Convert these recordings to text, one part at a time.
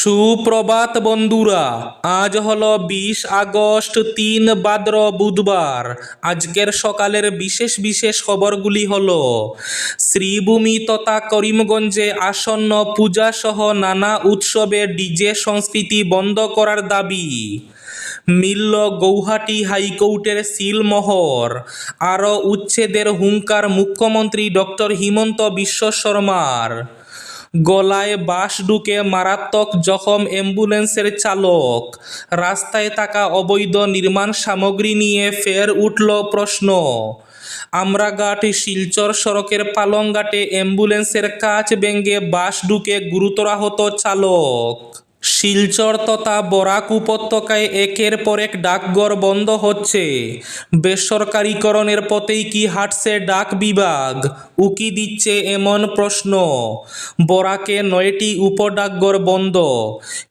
সুপ্রভাত বন্ধুরা, আজ হলো বিশ আগস্ট, তিন বাদ্র বুধবার। আজকের সকালের বিশেষ বিশেষ খবরগুলি হল, শ্রীভূমি তথা করিমগঞ্জে আসন্ন পূজা সহ নানা উৎসবে ডিজে সংস্কৃতি বন্ধ করার দাবি। মিলল গৌহাটি হাইকোর্টের সিলমোহর। আরও উচ্ছেদের হুঙ্কার মুখ্যমন্ত্রী ডক্টর হিমন্ত বিশ্ব শর্মার। গলায় বাঁশ ঢুকে মারাত্মক জখম অ্যাম্বুলেন্সের চালক। রাস্তায় থাকা অবৈধ নির্মাণ সামগ্রী নিয়ে ফের উঠল প্রশ্ন। আমরাঘাট শিলচর সড়কের পালংঘাটে অ্যাম্বুলেন্সের কাচ ভেঙে বাস ঢুকে গুরুতর আহত চালক। শিলচর তথা বরাক উপত্যকায় একের পর এক ডাকঘর বন্ধ হচ্ছে। বেসরকারীকরণের পথেই কি হাঁটছে ডাক বিভাগ? উকি দিচ্ছে এমন প্রশ্ন। বরাকে নয়টি উপডাকঘর বন্ধ।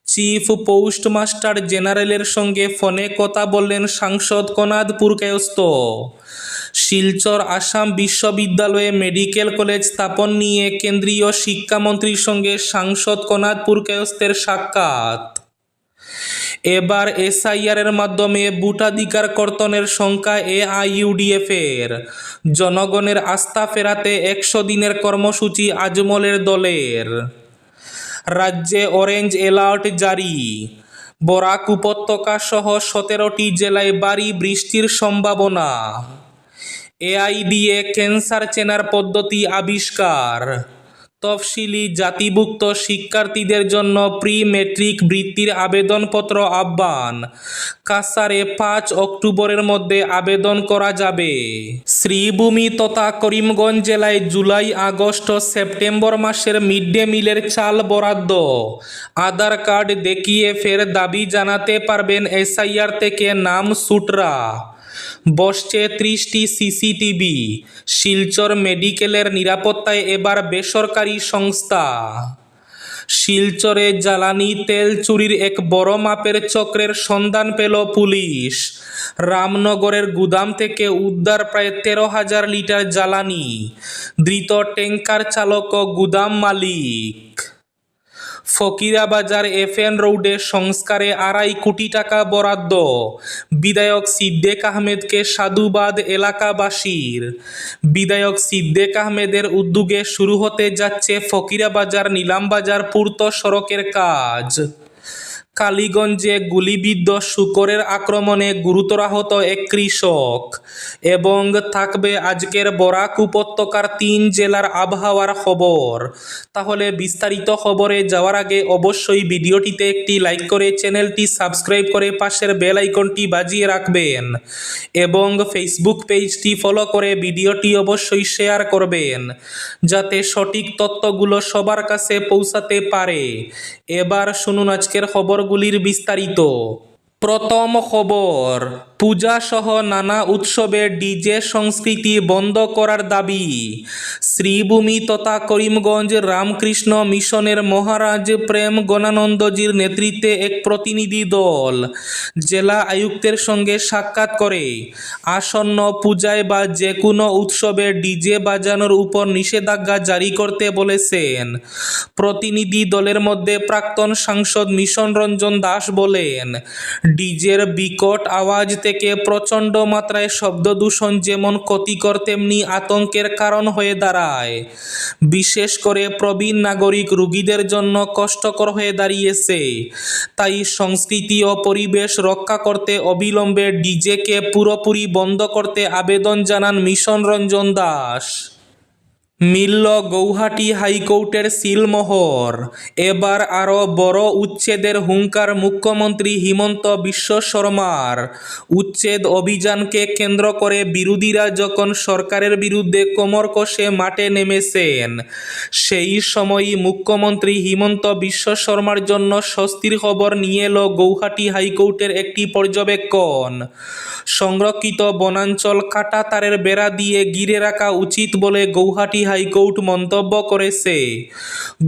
চিফ পোস্টমাস্টার জেনারেলের সঙ্গে ফোনে কথা বললেন সাংসদ কনাদ পুরকায়স্ত শিলচর আসাম বিশ্ববিদ্যালয়ে মেডিকেল কলেজ স্থাপন নিয়ে কেন্দ্রীয় শিক্ষামন্ত্রীর সঙ্গে সাংসদ কনাদ পুরকায়স্তের সাক্ষাৎ। এবার এসআইআরের মাধ্যমে ভোটাধিকার কর্তনের সংখ্যা এআইইউডিএফ এর জনগণের আস্থা ফেরাতে একশো দিনের কর্মসূচি আজমলের দলের। রাজ্যে অরেঞ্জ অ্যালার্ট জারি। বরাক উপত্যকা সহ সতেরোটি জেলায় ভারী বৃষ্টির সম্ভাবনা। এআইডিএ ক্যান্সার চেনার পদ্ধতি আবিষ্কার। তফসিলি জাতিভুক্ত শিক্ষার্থীদের জন্য প্রি মেট্রিক বৃত্তির আবেদনপত্র আহ্বান। কাসারে পাঁচ অক্টোবরের মধ্যে আবেদন করা যাবে। শ্রীভূমি তথা করিমগঞ্জ জেলায় জুলাই, আগস্ট, সেপ্টেম্বর মাসের মিড ডে মিলের চাল বরাদ্দ। আধার কার্ড দেখিয়ে ফের দাবি জানাতে পারবেন এসআইআর থেকে নাম সুটরা। বসছে ত্রিশটি সিসিটিভি। শিলচর মেডিকেলের নিরাপত্তায় এবার বেসরকারি সংস্থা। শিলচরে জ্বালানি তেল চুরির এক বড় মাপের চক্রের সন্ধান পেল পুলিশ। রামনগরের গুদাম থেকে উদ্ধার প্রায় তেরো হাজার লিটার জ্বালানি। ধৃত ট্যাঙ্কার চালক ও গুদাম মালিক। ফকিরাবাজার এফ এন রোডে সংস্কারে আড়াই কোটি টাকা বরাদ্দ। বিধায়ক সিদ্দেক আহমেদকে সাধুবাদ এলাকাবাসীর। বিধায়ক সিদ্দেক আহমেদের উদ্যোগে শুরু হতে যাচ্ছে ফকিরাবাজার, নিলামবাজার পূর্ত সড়কের কাজ। কালীগঞ্জে গুলিবিদ্ধ শুকরের আক্রমণে গুরুতর আহত এক কৃষক এবং থাকবে আজকের বরাক উপত্যকার তিন জেলার আবহাওয়ার খবর। তাহলে বিস্তারিত খবরে যাওয়ার আগে অবশ্যই ভিডিওটিতে একটি লাইক করে চ্যানেলটি সাবস্ক্রাইব করে পাশের বেল আইকনটি বাজিয়ে রাখবেন এবং ফেসবুক পেজটি ফলো করে ভিডিওটি অবশ্যই শেয়ার করবেন যাতে সঠিক তথ্যগুলো সবার কাছে পৌঁছাতে পারে। এবার শুনুন আজকের খবরগুলির বিস্তারিত প্রথম খবর পূজা সহ নানা উৎসবে ডিজে সংস্কৃতি বন্ধ করার দাবি। শ্রীভূমি তথা করিমগঞ্জ রামকৃষ্ণ মিশনের মহারাজ প্রেম গণানন্দজির নেতৃত্বে এক প্রতিনিধি দল জেলা আয়ুক্তের সঙ্গে সাক্ষাৎ করে। আসন্ন পূজায় বা যে কোনো উৎসবে ডিজে বাজানোর উপর নিষেধাজ্ঞা জারি করতে বলেছেন। প্রতিনিধি দলের মধ্যে প্রাক্তন সাংসদ মিশন রঞ্জন দাস বলেন ডিজের বিকট আওয়াজ থেকে প্রচণ্ড মাত্রায় শব্দদূষণ যেমন ক্ষতিকর, তেমনি আতঙ্কের কারণ হয়ে দাঁড়ায়। বিশেষ করে প্রবীণ নাগরিক রোগীদের জন্য কষ্টকর হয়ে দাঁড়িয়েছে। তাই সংস্কৃতি ও পরিবেশ রক্ষা করতে অবিলম্বে ডিজেকে পুরোপুরি বন্ধ করতে আবেদন জানান মিশন রঞ্জন দাস। মিলল গৌহাটি হাইকোর্টের সিলমোহর। এবার আরও বড় উচ্ছেদের হুঙ্কার মুখ্যমন্ত্রী হিমন্ত বিশ্ব শর্মার। উচ্ছেদ অভিযানকে কেন্দ্র করে বিরোধীরা যখন সরকারের বিরুদ্ধে কোমর কষে মাঠে নেমেছেন, সেই সময়ই মুখ্যমন্ত্রী হিমন্ত বিশ্ব শর্মার জন্য স্বস্তির খবর নিয়ে এলো গৌহাটি হাইকোর্টের একটি পর্যবেক্ষণ। সংরক্ষিত বনাঞ্চল কাটা তারের বেড়া দিয়ে ঘিরে রাখা উচিত বলে গৌহাটি হাইকোর্ট মন্তব্য করেছে।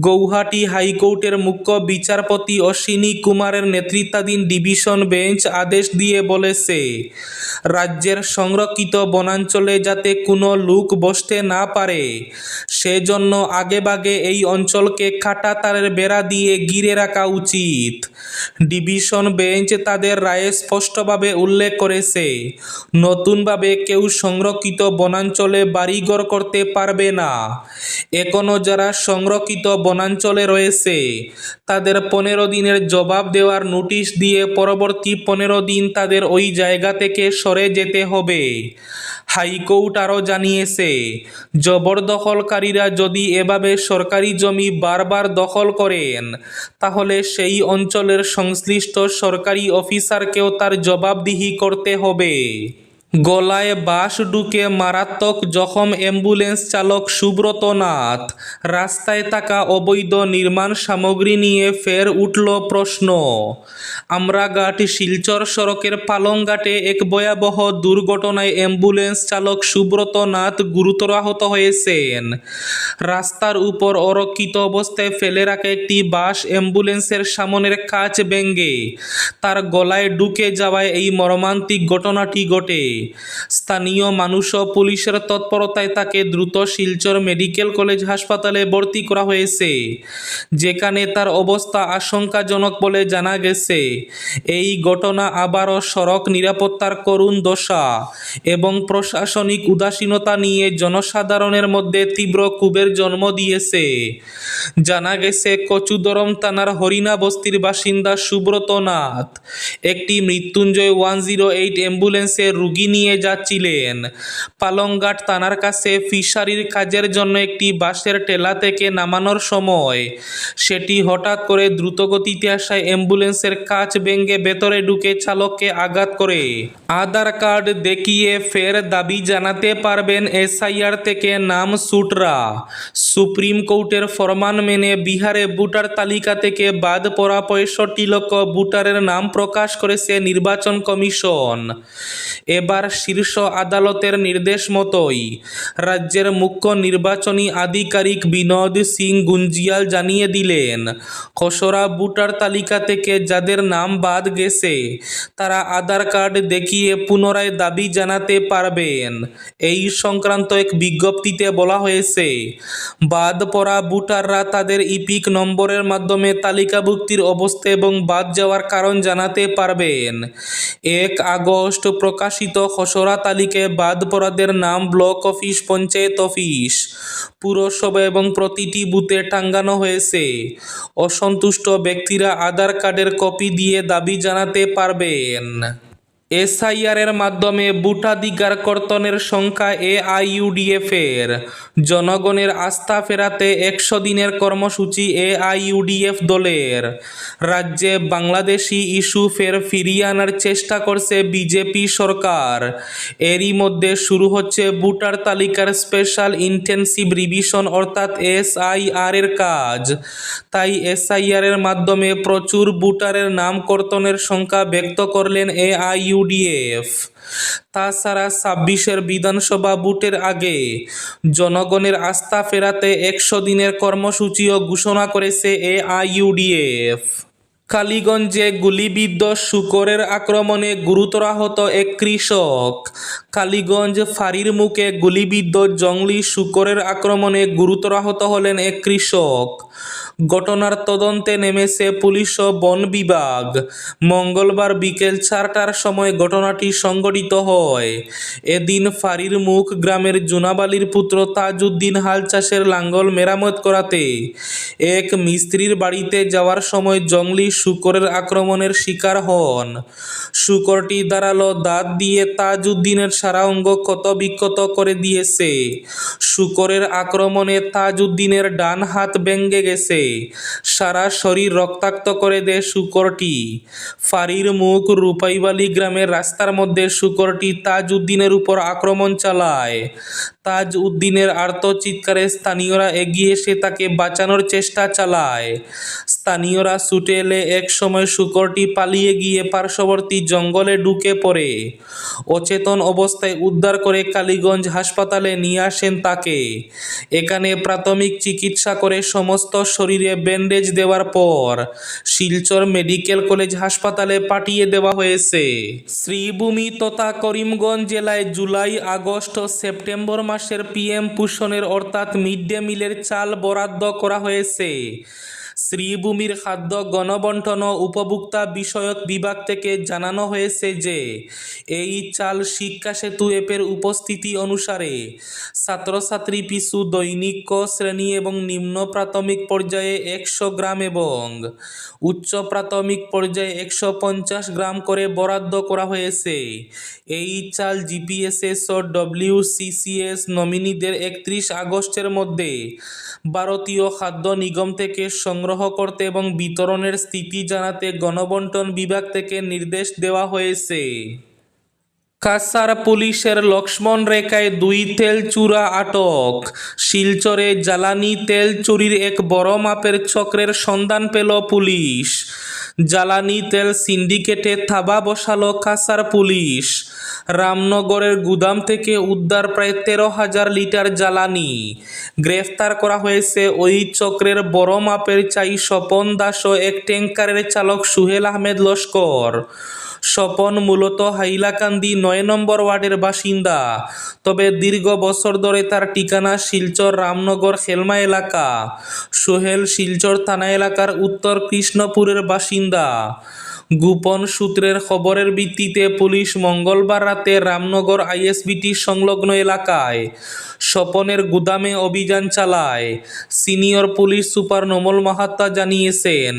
গৌহাটি হাইকোর্টের মুখ্য বিচারপতি অশ্বিনী কুমারের নেতৃত্বাধীন ডিভিশন বেঞ্চ আদেশ দিয়ে বলেছে, রাজ্যের সংরক্ষিত বনাঞ্চলে যাতে কোনো লোক বসতে না পারে, সেজন্য আগেভাগে এই অঞ্চলকে কাটা তারের বেড়া দিয়ে ঘিরে রাখা উচিত। ডিভিশন বেঞ্চ তাদের রায়ে স্পষ্টভাবে উল্লেখ করেছে, নতুনভাবে কেউ সংরক্ষিত বনাঞ্চলে বাড়িঘর করতে পারবে না। এখনও যারা সংরক্ষিত বনাঞ্চলে রয়েছে, তাদের পনেরো দিনের জবাব দেওয়ার নোটিশ দিয়ে পরবর্তী পনেরো দিন তাদের ওই জায়গা থেকে সরে যেতে হবে। হাইকোর্ট আরও জানিয়েছে, জবরদখলকারীরা যদি এভাবে সরকারি জমি বারবার দখল করেন, তাহলে সেই অঞ্চলের সংশ্লিষ্ট সরকারি অফিসারকেও তার জবাবদিহি করতে হবে। গলায় বাঁশ ঢুকে মারাত্মক জখম অ্যাম্বুলেন্স চালক সুব্রত নাথ। রাস্তায় থাকা অবৈধ নির্মাণ সামগ্রী নিয়ে ফের উঠল প্রশ্ন। আমরাঘাট শিলচর সড়কের পালংঘাটে এক ভয়াবহ দুর্ঘটনায় অ্যাম্বুলেন্স চালক সুব্রত নাথ গুরুতর আহত হয়েছেন। রাস্তার উপর অরক্ষিত অবস্থায় ফেলে রাখা একটি বাস অ্যাম্বুলেন্সের সামনের কাচ ভেঙে তার গলায় ঢুকে যাওয়ায় এই মর্মান্তিক ঘটনাটি ঘটে। স্থানীয় মানুষ ও পুলিশের তৎপরতায় তাকে দ্রুত শিলচর মেডিকেল কলেজ হাসপাতালে ভর্তি করা হয়েছে, যেখানে তার অবস্থা আশঙ্কাজনক বলে জানা গেছে। এই ঘটনা আবারও সড়ক নিরাপত্তার করুণ দশা এবং প্রশাসনিক উদাসীনতা নিয়ে জনসাধারণের মধ্যে তীব্র ক্ষোভের জন্ম দিয়েছে। জানা গেছে, কচুদরম থানার হরিণা বস্তির বাসিন্দা সুব্রত নাথ, একটি মৃত্যুঞ্জয় ওয়ান জিরো এইট অ্যাম্বুলেন্সে রুগী নিয়ে যাচ্ছিলেন। পালংঘাট থানার কাছে ফিশারির কাজের জন্য একটি বাসের টেলা থেকে নামানোর সময়। সেটি হঠাৎ করে দ্রুতগতিতে আসায় অ্যাম্বুলেন্সের কাচ ভেঙে ভেতরে ঢুকে চালককে আঘাত করে। আধার কার্ড দেখিয়ে ফের দাবি জানাতে পারবেন এসআইআর থেকে নাম সুটরা। সুপ্রিম কোর্টের ফরমান মেনে বিহারে ভোটার তালিকা থেকে বাদ পড়া পঁয়ষট্টি লক্ষ ভোটারের নাম প্রকাশ করেছে নির্বাচন কমিশন। এবার শীর্ষ আদালতের নির্দেশ মতোই রাজ্যের মুখ্য নির্বাচনী আধিকারিক বিনোদ সিং গুঞ্জিয়াল জানিয়ে দিলেন, খসড়া ভোটার তালিকা থেকে যাদের নাম বাদ গেছে, তারা আধার কার্ড দেখিয়ে পুনরায় দাবি জানাতে পারবেন। এই সংক্রান্ত এক বিজ্ঞপ্তিতে বলা হয়েছে, বাদ পড়া ভোটাররা তাদের ইপিক নম্বরের মাধ্যমে তালিকাভুক্তির অবস্থা এবং বাদ যাওয়ার কারণ জানাতে পারবেন। এক আগস্ট প্রকাশিত খসড়া তালিকায় বাদ পড়াদের নাম ব্লক অফিস, পঞ্চায়েত অফিস। পুরসভা এবং প্রতিটি বুথে টাঙ্গানো হয়েছে। অসন্তুষ্ট ব্যক্তিরা আধার কার্ডের কপি দিয়ে দাবি জানাতে পারবেন। এসআইআরের মাধ্যমে ভোটাধিকার কর্তনের সংখ্যা এআইইউডিএফ এর জনগণের আস্থা ফেরাতে একশো দিনের কর্মসূচি এআইইউডিএফ দলের। রাজ্যে বাংলাদেশি ইস্যু ফের ফিরিয়ে আনার চেষ্টা করছে বিজেপি সরকার। এরই মধ্যে শুরু হচ্ছে ভোটার তালিকার স্পেশাল ইন্টেন্সিভ রিভিশন অর্থাৎ এসআইআর এর কাজ। তাই এসআইআর এর মাধ্যমে প্রচুর ভোটারের নাম কর্তনের সংখ্যা ব্যক্ত করলেন এআইইউডিএফ তাছাড়া ছাব্বিশের বিধানসভা ভোটের আগে জনগণের আস্থা ফেরাতে একশো দিনের কর্মসূচিও ঘোষণা করেছে এ এআইইউডিএফ কালীগঞ্জে গুলিবিদ্ধ শুকরের আক্রমণে গুরুতর আহত এক কৃষক। কালীগঞ্জ ফাঁড়ির মুখে গুলিবিদ্ধ জংলি শুকরের আক্রমণে গুরুতর আহত হলেন এক কৃষক। ঘটনার তদন্তে নেমেছে পুলিশ ও বন বিভাগ। মঙ্গলবার বিকেল চারটার সময় ঘটনাটি সংঘটিত হয়। এদিন ফাঁড়ির মুখ গ্রামের জুনাবালির পুত্র তাজউদ্দিন হাল চাষের লাঙ্গল মেরামত করাতে এক মিস্ত্রির বাড়িতে যাওয়ার সময় জংলি শুকরের আক্রমণের শিকার হন। শুকরটি দাঁড়াল দাঁত দিয়ে তাজউদ্দিনের সারা অঙ্গ ক্ষত বিক্ষত করে দিয়েছে। শুকরের আক্রমণে তাজউদ্দিনের ডান হাত ভেঙে গেছে। সারা শরীর রক্তাক্ত করে দেয় শুকরটি। ফাঁড়ির মুখ রূপাইবালি গ্রামের রাস্তার মধ্যে শুকরটি তাজউদ্দিনের উপর আক্রমণ চালায়। তাজ উদ্দিনের আর্তচিৎকারে স্থানীয়রা এগিয়ে এসে তাকে বাঁচানোর চেষ্টা চালায়। স্থানীয়রা ছুটে এলে এক সময় শুকরটি পালিয়ে গিয়ে পার্শ্ববর্তী জঙ্গলে ঢুকে পড়ে। অচেতন অবস্থায় উদ্ধার করে কালীগঞ্জ হাসপাতালে নিয়ে আসেন তাকে। এখানে প্রাথমিক চিকিৎসা করে সমস্ত শরীরে ব্যান্ডেজ দেওয়ার পর শিলচর মেডিকেল কলেজ হাসপাতালে পাঠিয়ে দেওয়া হয়েছে। শ্রীভূমি তথা করিমগঞ্জ জেলায় জুলাই, আগস্ট ও সেপ্টেম্বর মাসের পিএম পোষণের অর্থাৎ মিড ডে মিলের চাল বরাদ্দ করা হয়েছে। শ্রীভূমির খাদ্য গণবন্টন ও উপভোক্তা বিষয়ক বিভাগ থেকে জানানো হয়েছে যে, এই চাল শিক্ষা সেতু অ্যাপের উপস্থিতি অনুসারে ছাত্রছাত্রী পিছু দৈনিক ক শ্রেণি এবং নিম্ন প্রাথমিক পর্যায়ে একশো গ্রাম এবং উচ্চ প্রাথমিক পর্যায়ে একশো পঞ্চাশ গ্রাম করে বরাদ্দ করা হয়েছে। এই চাল জিপিএসএস ও ডব্লিউসিসিএস নমিনিদের একত্রিশ আগস্টের মধ্যে ভারতীয় খাদ্য নিগম থেকে সংগ্রহ করতে এবং বিতরণের স্থিতি জানাতে গণবন্টন বিভাগ থেকে নির্দেশ দেওয়া হয়েছে। কাসার পুলিশের লক্ষ্মণ রেখায় দুই তেল চূড়া আটক। শিলচরে জ্বালানি তেল চুরির এক বড় মাপের চক্রের সন্ধান পেল পুলিশ। জ্বালানি তেল সিন্ডিকেটে থাবা বসালো কাসার পুলিশ। রামনগরের গুদাম থেকে উদ্ধার প্রায় তেরো হাজার লিটার জ্বালানি। গ্রেফতার করা হয়েছে ওই চক্রের বড় মাপের চাই স্বপন দাস ও এক ট্যাঙ্কারের চালক সুহেল আহমেদ লস্কর। স্বপন মূলত হাইলাকান্দি নয় নম্বর ওয়ার্ডের বাসিন্দা। তবে দীর্ঘ বছর ধরে তার ঠিকানা শিলচর রামনগর খেলমা এলাকা। সোহেল শিলচর থানা এলাকার উত্তর কৃষ্ণপুরের বাসিন্দা। গোপন সূত্রের খবরের ভিত্তিতে পুলিশ মঙ্গলবার রাতে রামনগর আইএসবিটি সংলগ্ন এলাকায় স্বপনের গুদামে অভিযান চালায়। Senior police super Nomal Mahatta জানিয়েছেন,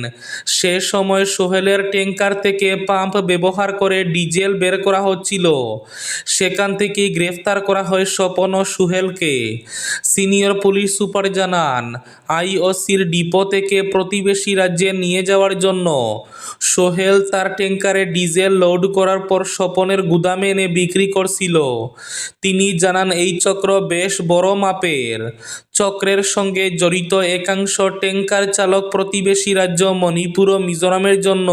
সে সময় সোহেলের ট্যাঙ্কার থেকে পাম্প ব্যবহার করে ডিজেল বের করা হচ্ছিল। সেখান থেকেই গ্রেফতার করা হয় স্বপন ও সুহেলকে। সিনিয়র পুলিশ সুপার জানান, আইওসির ডিপো থেকে প্রতিবেশী রাজ্যে নিয়ে যাওয়ার জন্য সোহেল তার ট্যাঙ্কারে ডিজেল লোড করার পর স্বপনের গুদামে এনে বিক্রি করছিল। তিনি জানান, এই চক্র বেশ বড় মাপের। চক্রের সঙ্গে জড়িত একাংশ ট্যাঙ্কার চালক প্রতিবেশী রাজ্য মণিপুর ও মিজোরামের জন্য।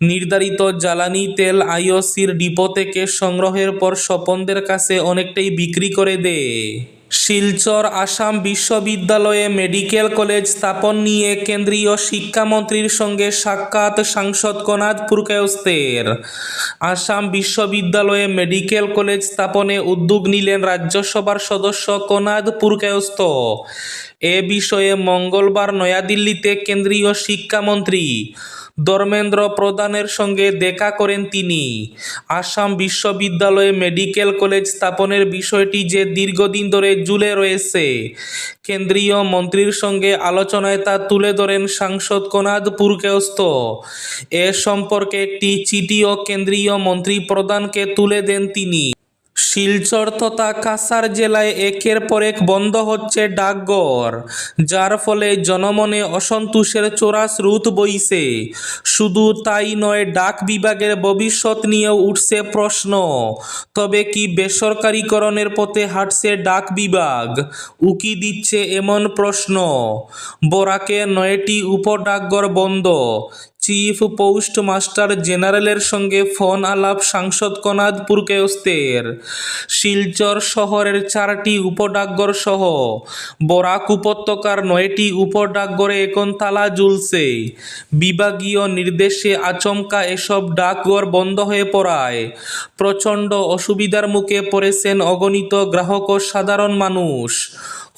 নির্ধারিত জ্বালানি, তেল, আইওসির ডিপো থেকে সংগ্রহের পর স্বপনদের কাছে অনেকটাই বিক্রি করে দেয়। শিলচর আসাম বিশ্ববিদ্যালয়ে মেডিকেল কলেজ স্থাপন নিয়ে কেন্দ্রীয় শিক্ষামন্ত্রীর সঙ্গে সাক্ষাৎ সাংসদ কনাদ পুরকায়স্তের আসাম বিশ্ববিদ্যালয়ে মেডিকেল কলেজ স্থাপনে উদ্যোগ নিলেন রাজ্যসভার সদস্য কনাদ পুরকায়স্ত এ বিষয়ে মঙ্গলবার নয়াদিল্লিতে কেন্দ্রীয় শিক্ষামন্ত্রী ধর্মেন্দ্র প্রধানের সঙ্গে দেখা করেন তিনি। আসাম বিশ্ববিদ্যালয়ে মেডিকেল কলেজ স্থাপনের বিষয়টি যে দীর্ঘদিন ধরে জুলে রয়েছে, কেন্দ্রীয় মন্ত্রীর সঙ্গে আলোচনায় তা তুলে ধরেন সাংসদ কনাদ পুরকেস্ত। এ সম্পর্কে একটি চিঠিও কেন্দ্রীয় মন্ত্রী প্রধানকে তুলে দেন তিনি। শিলচর তথা কাসার জেলায় একের পর এক বন্ধ হচ্ছে ডাকঘর, যার ফলে জনমনে অসন্তোষের চোরা স্রোত বইছে। শুধু তাই নয়, ডাক বিভাগের ভবিষ্যৎ নিয়েও উঠছে প্রশ্ন, তবে কি বেসরকারীকরণের পথে হাঁটছে ডাক বিভাগ? উকি দিচ্ছে এমন প্রশ্ন, বরাকে নয়টি উপডাকঘর বন্ধ চিফ পোস্ট মাস্টার জেনারেলের সঙ্গে ফোন আলাপ সাংসদ কনাদ পুরকেস্তের শিলচর শহরের চারটি উপডাকঘর সহ বরাক উপত্যকার নয়টি উপডাকঘরে এখন তালা ঝুলছে বিভাগীয় নির্দেশে আচমকা এসব ডাকঘর বন্ধ হয়ে পড়ায়। প্রচণ্ড অসুবিধার মুখে পড়েছেন অগণিত গ্রাহক ও সাধারণ মানুষ।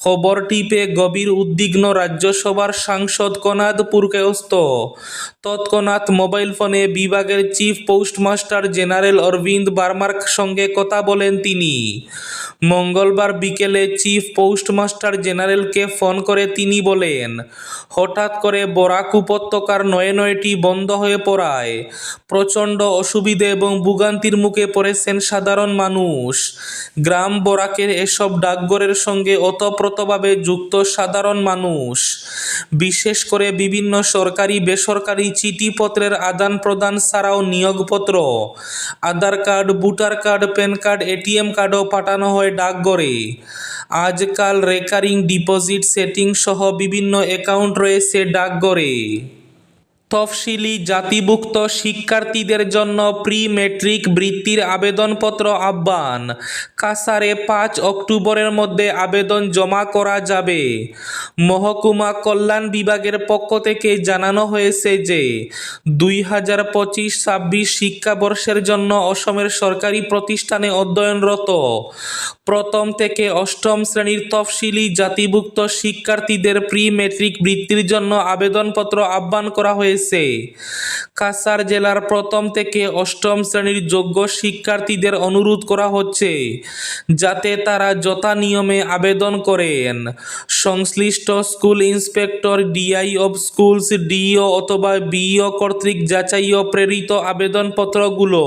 খবরটি পেয়ে গভীর উদ্বিগ্ন রাজ্যসভার সাংসদ কনাদ পুরকায়স্ত তৎক্ষণাৎ মোবাইল ফোনে বিভাগের চিফ পোস্টমাস্টার জেনারেল অরবিন্দ বার্মার সঙ্গে কথা বলেন তিনি। মঙ্গলবার বিকেলে চিফ পোস্টমাস্টার জেনারেলকে ফোন করে তিনি বলেন, হঠাৎ করে বরাক উপত্যকার নয় নয়টি বন্ধ হয়ে পড়ায়। প্রচণ্ড অসুবিধে এবং ভোগান্তির মুখে পড়েছেন সাধারণ মানুষ। গ্রাম বরাকের এসব ডাকঘরের সঙ্গে ওতপ্রোতভাবে যুক্ত সাধারণ মানুষ, বিশেষ করে বিভিন্ন সরকারি, বেসরকারি চিঠিপত্রের আদান প্রদান ছাড়াও নিয়োগপত্র, Aadhaar card, voter card, PAN card, ATM কার্ডও পাঠানো হয় ডাকঘরে। আজকাল রেকারিং, ডিপোজিট সেটিং সহ বিভিন্ন অ্যাকাউন্ট রয়েছে ডাকঘরে। তফসিলি জাতিভুক্ত শিক্ষার্থীদের জন্য প্রি মেট্রিক বৃত্তির আবেদনপত্র আহ্বান। কাসারে পাঁচ অক্টোবরের মধ্যে আবেদন জমা করা যাবে। মহকুমা কল্যাণ বিভাগের পক্ষ থেকে জানানো হয়েছে যে, দুই হাজার পঁচিশ ছাব্বিশ শিক্ষাবর্ষের জন্য অসমের সরকারি প্রতিষ্ঠানে অধ্যয়নরত প্রথম থেকে অষ্টম শ্রেণির তফসিলি জাতিভুক্ত শিক্ষার্থীদের প্রি মেট্রিক বৃত্তির জন্য আবেদনপত্র আহ্বান করা হয়েছে। কাসার জেলার প্রথম থেকে অষ্টম শ্রেণির যোগ্য শিক্ষার্থীদের অনুরোধ করা হচ্ছে যাতে তারা যথা নিয়মে আবেদন করেন। সংশ্লিষ্ট school inspector, DI of schools DEO অথবা বিইও কর্তৃক যাচাই ও প্রেরিত আবেদনপত্রগুলো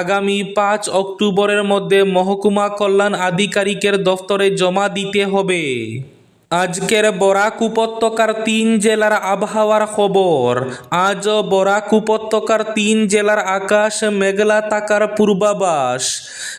আগামী পাঁচ অক্টোবরের মধ্যে মহকুমা কল্যাণ আধিকারিকের দফতরে জমা দিতে হবে। আজকের বরাক উপত্যকার তিন জেলার আবহাওয়ার খবর। আজ বরাক উপত্যকার তিন জেলার আকাশ মেঘলা তাকার পূর্বাভাস।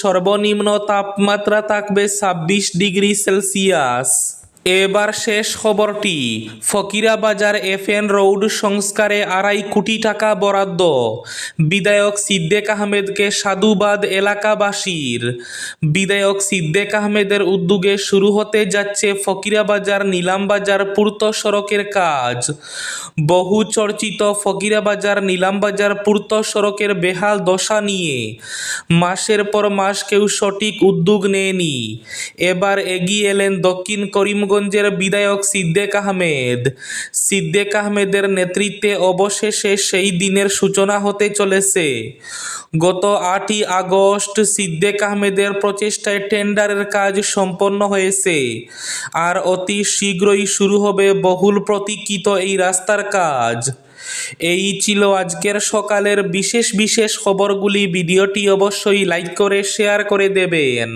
সর্বনিম্ন তাপমাত্রা থাকবে ছাব্বিশ ডিগ্রি সেলসিয়াস। এবার শেষ খবরটি, ফকিরাবাজার এফএন রোড সংস্কারে আড়াই কোটি টাকা বরাদ্দ। বিধায়ক সিদ্দেক আহমেদকে সাধুবাদ এলাকাবাসীর। বিধায়ক সিদ্দেক আহমেদের উদ্যোগে শুরু হতে যাচ্ছে ফকিরাবাজার নিলামবাজার পূর্ত সড়কের কাজ। বহু চর্চিত ফকিরাবাজার নিলামবাজার পূর্ত সড়কের বেহাল দশা নিয়ে মাসের পর মাস কেউ সঠিক উদ্যোগ নেয়নি। এবার এগিয়ে এলেন দক্ষিণ করিমগঞ্জের বিধায়ক সিদ্দেক আহমেদ। সিদ্দেক আহমেদের নেতৃত্বে অবশেষে সেই দিনের সূচনা হতে চলেছে। গত আটই আগস্ট সিদ্দেক আহমেদের প্রচেষ্টায় টেন্ডারের কাজ সম্পন্ন হয়েছে। আর অতি শীঘ্রই শুরু হবে বহুল প্রতীক্ষিত এই রাস্তার কাজ। এই ছিল আজকের সকালের বিশেষ বিশেষ খবরগুলি। ভিডিওটি অবশ্যই লাইক করে, শেয়ার করে দেবেন।